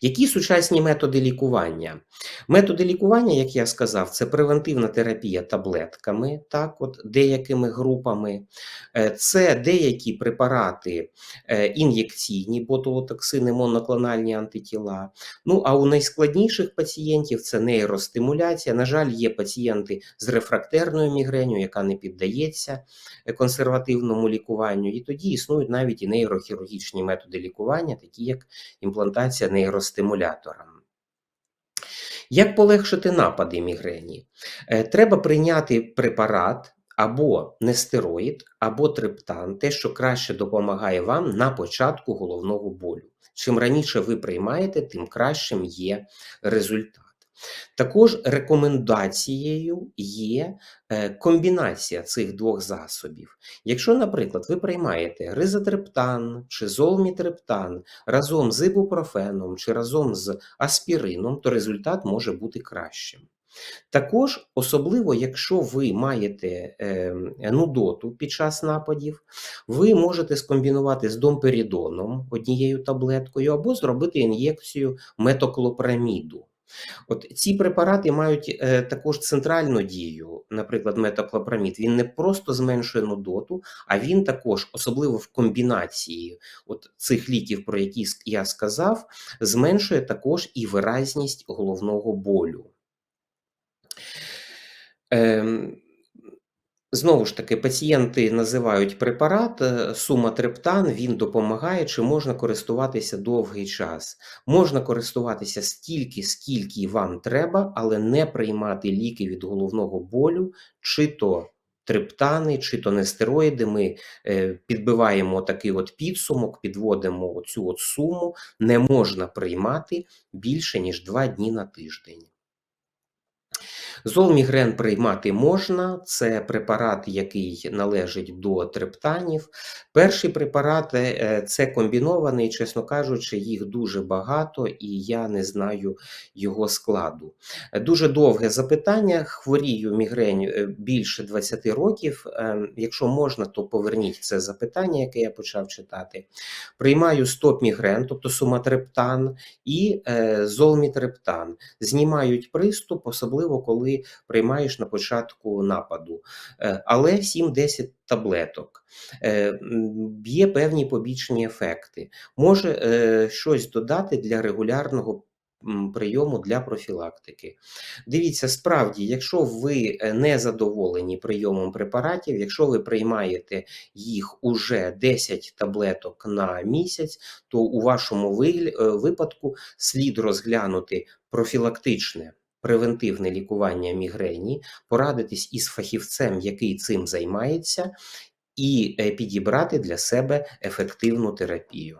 Які сучасні методи лікування? Методи лікування, як я сказав, це превентивна терапія таблетками, так, от деякими групами. Е, Це деякі препарати е, ін'єкційні, ботулотоксини, моноклональні антитіла. Ну, а у найскладніших пацієнтів це нейростимуляція. На жаль, є пацієнти з рефрактерною мігренью, яка не піддається е, консервативному лікуванню. І тоді існують навіть і нейрохірургічні методи лікування, такі як імплантація нейростимулятором. Як полегшити напади мігрені? Е, Треба прийняти препарат або нестероїд, або триптан, те, що краще допомагає вам на початку головного болю. Чим раніше ви приймаєте, тим кращим є результат. Також рекомендацією є е, комбінація цих двох засобів. Якщо, наприклад, ви приймаєте ризотрептан чи золмітрептан разом з ібупрофеном чи разом з аспірином, то результат може бути кращим. Також, особливо, якщо ви маєте е, нудоту під час нападів, ви можете скомбінувати з домперідоном однією таблеткою або зробити ін'єкцію метоклопраміду. От ці препарати мають е, також центральну дію, наприклад, метоклопрамід. Він не просто зменшує нудоту, а він також, особливо в комбінації от цих ліків, про які я сказав, зменшує також і виразність головного болю. Ем, Знову ж таки, пацієнти називають препарат е, суматрептан, він допомагає, чи можна користуватися довгий час. Можна користуватися стільки, скільки вам треба, але не приймати ліки від головного болю, чи то трептани, чи то нестероїди. Ми е, підбиваємо такий от підсумок, підводимо оцю от суму. Не можна приймати більше, ніж 2 дні на тиждень. Золмігрен приймати можна, це препарат, який належить до трептанів. Перший препарат е, це комбінований, чесно кажучи, їх дуже багато, і я не знаю його складу. Е, Дуже довге запитання. Хворію мігрень е, більше 20 років. Е, Якщо можна, то поверніть це запитання, яке я почав читати. Приймаю стоп-мігрен, тобто суматрептан і е, золмітрептан. Знімають приступ, особливо коли приймаєш на початку нападу. Е, Але 7-10 таблеток. Е, Є певні побічні ефекти. Може е, щось додати для регулярного прийому для профілактики. Дивіться, справді, якщо ви не задоволені прийомом препаратів, якщо ви приймаєте їх уже 10 таблеток на місяць, то у вашому випадку слід розглянути профілактичне превентивне лікування мігрені, порадитись із фахівцем, який цим займається, і е, підібрати для себе ефективну терапію.